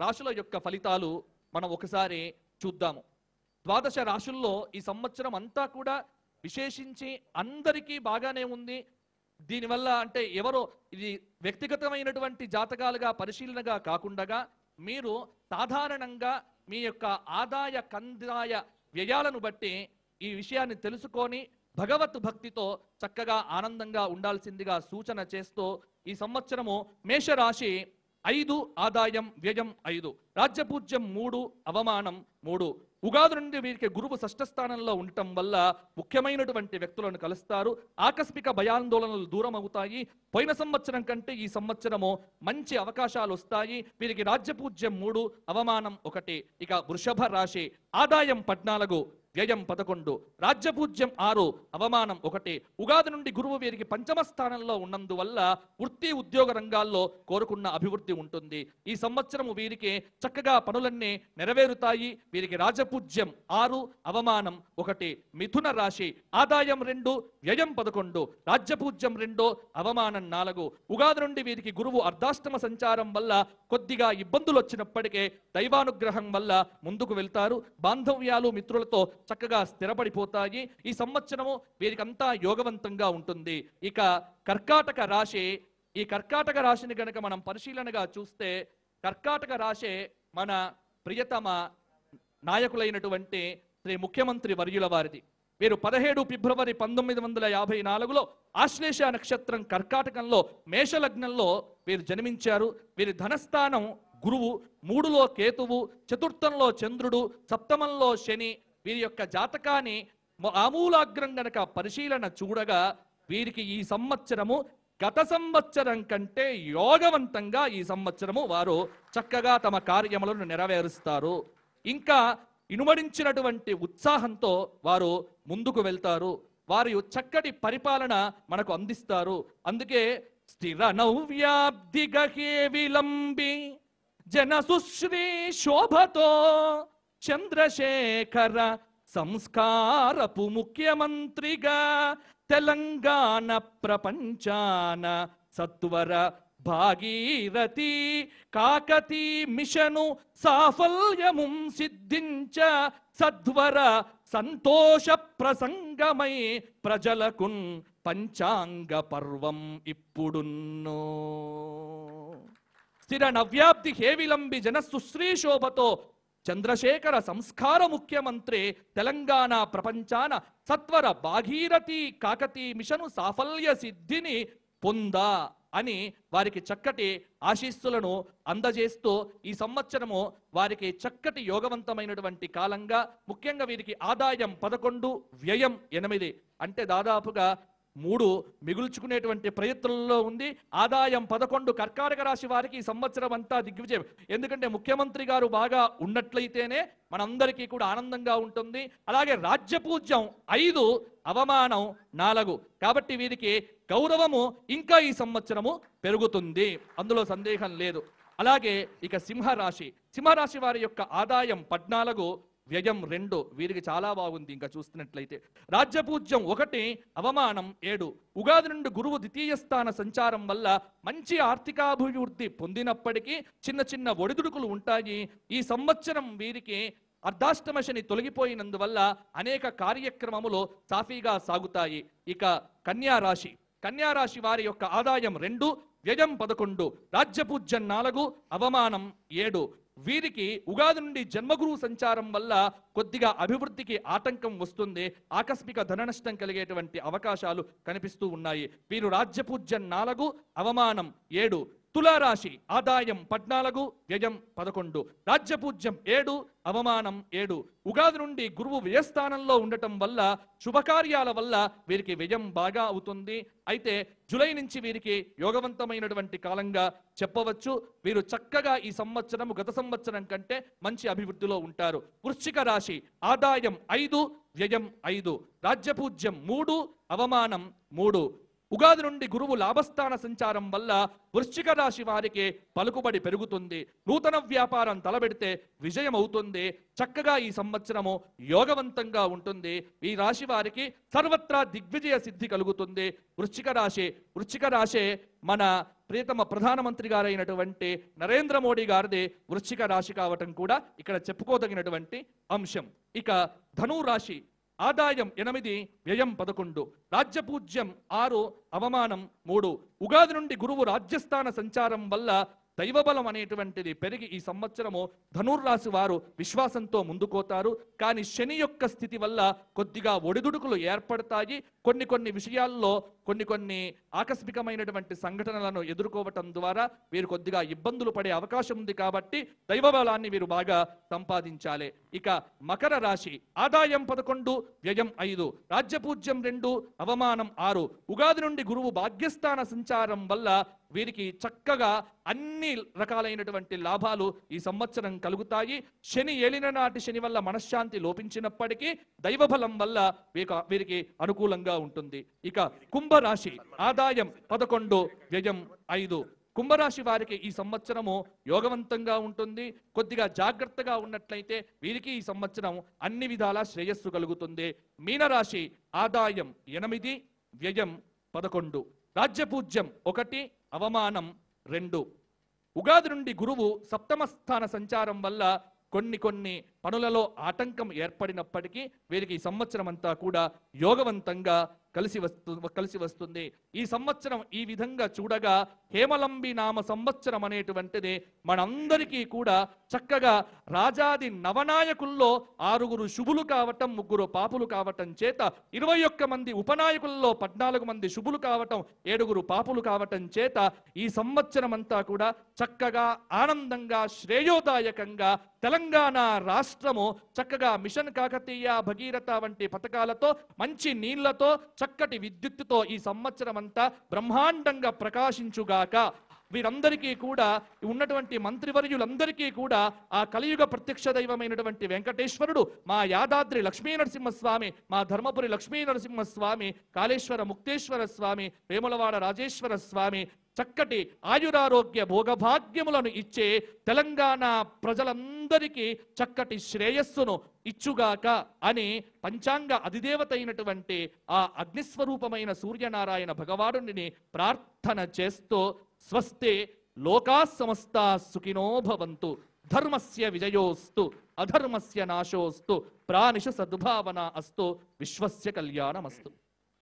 రాశుల యొక్క ఫలితాలు మనం ఒకసారి చూద్దాము. ద్వాదశ రాశుల్లో ఈ సంవత్సరం అంతా కూడా విశేషించి అందరికీ బాగానే ఉంది. దీనివల్ల అంటే ఎవరో ఇది వ్యక్తిగతమైనటువంటి జాతకాలుగా పరిశీలనగా కాకుండా మీరు సాధారణంగా మీ యొక్క ఆదాయ కందాయ వ్యయాలను బట్టి ఈ విషయాన్ని తెలుసుకొని భగవత్ భక్తితో చక్కగా ఆనందంగా ఉండాల్సిందిగా సూచన చేస్తూ ఈ సంవత్సరము మేషరాశి ఐదు ఆదాయం వ్యయం ఐదు. రాజ్యపూజ్యం మూడు అవమానం మూడు. ఉగాది నుండి వీరికి గురువు షష్ఠ స్థానంలో ఉండటం వల్ల ముఖ్యమైనటువంటి వ్యక్తులను కలుస్తారు. ఆకస్మిక భయాందోళనలు దూరం అవుతాయి పోయిన సంవత్సరం కంటే ఈ సంవత్సరము మంచి అవకాశాలు వస్తాయి. వీరికి రాజ్యపూజ్యం మూడు అవమానం ఒకటి. ఇక వృషభ రాశి ఆదాయం పద్నాలుగు. వ్యయం పదకొండు రాజ్యపూజ్యం ఆరు అవమానం ఒకటి. ఉగాది నుండి గురువు వీరికి పంచమ స్థానంలో ఉన్నందువల్ల వృత్తి ఉద్యోగ రంగాల్లో కోరుకున్న అభివృద్ధి ఉంటుంది. ఈ సంవత్సరము వీరికి చక్కగా పనులన్నీ నెరవేరుతాయి. వీరికి రాజపూజ్యం ఆరు అవమానం ఒకటి. మిథున రాశి ఆదాయం రెండు వ్యయం పదకొండు. రాజ్యపూజ్యం రెండు అవమానం నాలుగు. ఉగాది నుండి వీరికి గురువు అర్ధాష్టమ సంచారం వల్ల కొద్దిగా ఇబ్బందులు వచ్చినప్పటికే దైవానుగ్రహం వల్ల ముందుకు వెళ్తారు. బాంధవ్యాలు మిత్రులతో చక్కగా స్థిరపడిపోతాయి. ఈ సంవత్సరము వీరికంతా యోగవంతంగా ఉంటుంది. ఇక కర్కాటక రాశి ఈ కర్కాటక రాశిని గనక మనం పరిశీలనగా చూస్తే కర్కాటక రాశి మన ప్రియతమ నాయకులైనటువంటి శ్రీ ముఖ్యమంత్రి వర్యుల వారిది. వీరు పదిహేడు ఫిబ్రవరి పంతొమ్మిది వందల యాభై నాలుగులో ఆశ్లేష నక్షత్రం కర్కాటకంలో మేషలగ్నంలో వీరు జన్మించారు. వీరి ధనస్థానం గురువు మూడులో కేతువు చతుర్థంలో చంద్రుడు సప్తమంలో శని వీరి యొక్క జాతకాన్ని ఆమూలాగ్రం గనక పరిశీలన చూడగా వీరికి ఈ సంవత్సరము గత సంవత్సరం కంటే యోగవంతంగా ఈ సంవత్సరము వారు చక్కగా తమ కార్యములను నెరవేరుస్తారు. ఇంకా ఇనుమడించినటువంటి ఉత్సాహంతో వారు ముందుకు వెళ్తారు. వారి చక్కటి పరిపాలన మనకు అందిస్తారు. అందుకే స్థిర నవ్యాబ్ది గహే విలంబి జన సుశ్రీ శోభతో చంద్రశేఖర సంస్కారపు ముఖ్యమంత్రిగా తెలంగాణ ప్రపంచాన సత్వర భాగీరథి కాకతీ మిషను సాఫల్యము సిద్ధించ సద్వర సంతోష ప్రసంగమై ప్రజలకున్ పంచాంగ పర్వం ఇప్పుడున్నో. స్థిర నవ్యాబ్ది హేవిలంబి జన సుశ్రీ శోభతో చంద్రశేఖర సంస్కార ముఖ్యమంత్రి తెలంగాణ ప్రపంచాన సత్వర భాగీరథి కాకతీ మిషను సాఫల్య సిద్ధిని పొందా అని వారికి చక్కటి ఆశీస్సులను అందజేస్తూ ఈ సంవత్సరము వారికి చక్కటి యోగవంతమైనటువంటి కాలంగా ముఖ్యంగా వీరికి ఆదాయం పదకొండు వ్యయం ఎనిమిది. అంటే దాదాపుగా మూడు మిగుల్చుకునేటువంటి ప్రయత్నంలో ఉంది. ఆదాయం పదకొండు కర్కాటక రాశి వారికి ఈ సంవత్సరం అంతా దిగ్విజయం. ఎందుకంటే ముఖ్యమంత్రి గారు బాగా ఉన్నట్లయితేనే మనందరికీ కూడా ఆనందంగా ఉంటుంది. అలాగే రాజ్యపూజ్యం ఐదు అవమానం నాలుగు. కాబట్టి వీరికి గౌరవము ఇంకా ఈ సంవత్సరము పెరుగుతుంది. అందులో సందేహం లేదు. అలాగే ఇక సింహరాశి. సింహరాశి వారి యొక్క ఆదాయం పద్నాలుగు వ్యయం రెండు. వీరికి చాలా బాగుంది ఇంకా చూస్తున్నట్లయితే. రాజ్యపూజ్యం ఒకటి అవమానం ఏడు. ఉగాది నుండి గురువు ద్వితీయ స్థాన సంచారం వల్ల మంచి ఆర్థికాభివృద్ధి పొందినప్పటికీ చిన్న చిన్న ఒడిదుడుకులు ఉంటాయి. ఈ సంవత్సరం వీరికి అర్ధాష్టమ శని తొలగిపోయినందువల్ల అనేక కార్యక్రమములు సాఫీగా సాగుతాయి. ఇక కన్యారాశి కన్యారాశి వారి యొక్క ఆదాయం రెండు వ్యయం పదకొండు. రాజ్యపూజ్యం నాలుగు అవమానం ఏడు. వీరికి ఉగాది నుండి జన్మగురువు సంచారం వల్ల కొద్దిగా అభివృద్ధికి ఆటంకం వస్తుంది ఆకస్మిక ధన నష్టం కలిగేటువంటి అవకాశాలు కనిపిస్తూ ఉన్నాయి. వీరు రాజ్యపూజ్యం నాలుగు అవమానం ఏడు తులారాశి ఆదాయం పద్నాలుగు వ్యయం పదకొండు రాజ్యపూజ్యం ఏడు అవమానం ఏడు. ఉగాది నుండి గురువు వ్యయస్థానంలో ఉండటం వల్ల శుభకార్యాల వల్ల వీరికి వ్యయం బాగా అవుతుంది. అయితే జులై నుంచి వీరికి యోగవంతమైనటువంటి కాలంగా చెప్పవచ్చు. వీరు చక్కగా ఈ సంవత్సరం గత సంవత్సరం కంటే మంచి అభివృద్ధిలో ఉంటారు. వృశ్చిక రాశి ఆదాయం ఐదు వ్యయం ఐదు. రాజ్యపూజ్యం మూడు అవమానం మూడు. ఉగాది నుండి గురువు లాభస్థాన సంచారం వల్ల వృశ్చిక రాశి వారికి పలుకుబడి పెరుగుతుంది. నూతన వ్యాపారం తలబెడితే విజయం అవుతుంది చక్కగా ఈ సంవత్సరము యోగవంతంగా ఉంటుంది. ఈ రాశి వారికి సర్వత్రా దిగ్విజయ సిద్ధి కలుగుతుంది. వృశ్చిక రాశి వృశ్చిక రాశి మన ప్రియతమ ప్రధానమంత్రి గారైనటువంటి నరేంద్ర మోడీ గారిది వృశ్చిక రాశి కావటం కూడా ఇక్కడ చెప్పుకోదగినటువంటి అంశం. ఇక ధను రాశి ఆదాయం ఎనిమిది వ్యయం పదకొండు రాజ్యపూజ్యం ఆరు అవమానం మూడు ఉగాది నుండి గురువు రాజ్యస్థాన సంచారం వల్ల దైవబలం అనేటువంటిది పెరిగి ఈ సంవత్సరము ధనుర్రాశి వారు విశ్వాసంతో ముందుకోతారు. కానీ శని యొక్క స్థితి వల్ల కొద్దిగా ఒడిదుడుకులు ఏర్పడతాయి. కొన్ని కొన్ని విషయాల్లో కొన్ని కొన్ని ఆకస్మికమైనటువంటి సంఘటనలను ఎదుర్కోవటం ద్వారా వీరు కొద్దిగా ఇబ్బందులు పడే అవకాశం ఉంది కాబట్టి దైవబలాన్ని వీరు బాగా సంపాదించాలి. ఇక మకర రాశి ఆదాయం పదకొండు వ్యయం ఐదు రాజ్యపూజ్యం రెండు అవమానం ఆరు. ఉగాది నుండి గురువు భాగ్యస్థాన సంచారం వల్ల వీరికి చక్కగా అన్ని రకాలైనటువంటి లాభాలు ఈ సంవత్సరం కలుగుతాయి. శని ఏలిన నాటి శని వల్ల మనశ్శాంతి లోపించినప్పటికీ దైవబలం వల్ల వీక- వీరికి అనుకూలంగా ఉంటుంది. ఇక కుంభరాశి ఆదాయం పదకొండు వ్యయం ఐదు. కుంభరాశి వారికి ఈ సంవత్సరము యోగవంతంగా ఉంటుంది. కొద్దిగా జాగ్రత్తగా ఉన్నట్లయితే వీరికి ఈ సంవత్సరం అన్ని విధాల శ్రేయస్సు కలుగుతుంది. మీనరాశి ఆదాయం ఎనిమిది వ్యయం పదకొండు. రాజ్యపూజ్యం ఒకటి అవమానం రెండు. ఉగాది నుండి గురువు సప్తమ స్థాన సంచారం వల్ల కొన్ని కొన్ని పనులలో ఆటంకం ఏర్పడినప్పటికీ వీరికి ఈ సంవత్సరం అంతా కూడా యోగవంతంగా కలిసి వస్తు కలిసి వస్తుంది. ఈ సంవత్సరం ఈ విధంగా చూడగా హేమలంబి నామ సంవత్సరం అనేటువంటిది మనందరికీ కూడా చక్కగా రాజాది నవనాయకుల్లో ఆరుగురు శుభులు కావటం ముగ్గురు పాపులు కావటం చేత ఇరవై ఒక్క మంది ఉపనాయకుల్లో పద్నాలుగు మంది శుభులు కావటం ఏడుగురు పాపులు కావటం చేత ఈ సంవత్సరం అంతా కూడా చక్కగా ఆనందంగా శ్రేయోదాయకంగా తెలంగాణ రాష్ట్రము చక్కగా మిషన్ కాకతీయ భగీరథ వంటి పథకాలతో మంచి నీళ్ళతో చక్కటి విద్యుత్తుతో ఈ సంవత్సరం అంతా బ్రహ్మాండంగా గాక వీరందరికీ కూడా ఉన్నటువంటి మంత్రివర్యులందరికీ కూడా ఆ కలియుగ ప్రత్యక్ష దైవమైనటువంటి వెంకటేశ్వరుడు మా యాదాద్రి లక్ష్మీ నరసింహస్వామి మా ధర్మపురి లక్ష్మీ నరసింహస్వామి కాళేశ్వర ముక్తేశ్వర స్వామి వేములవాడ రాజేశ్వర స్వామి చక్కటి ఆయురారోగ్య భోగభాగ్యములను ఇచ్చే తెలంగాణ ప్రజలందరికీ చక్కటి శ్రేయస్సును ఇచ్చుగాక అని పంచాంగ అధిదేవత అయినటువంటి ఆ అగ్నిస్వరూపమైన సూర్యనారాయణ భగవానుడిని ప్రార్థన చేస్తూ స్వస్తి లోకా సమస్తా సుఖినో భవంతు ధర్మస్య విజయోస్తు అధర్మస్య నాశోస్తు ప్రాణిష సద్భావన అస్తు విశ్వస్య కళ్యాణమస్తు.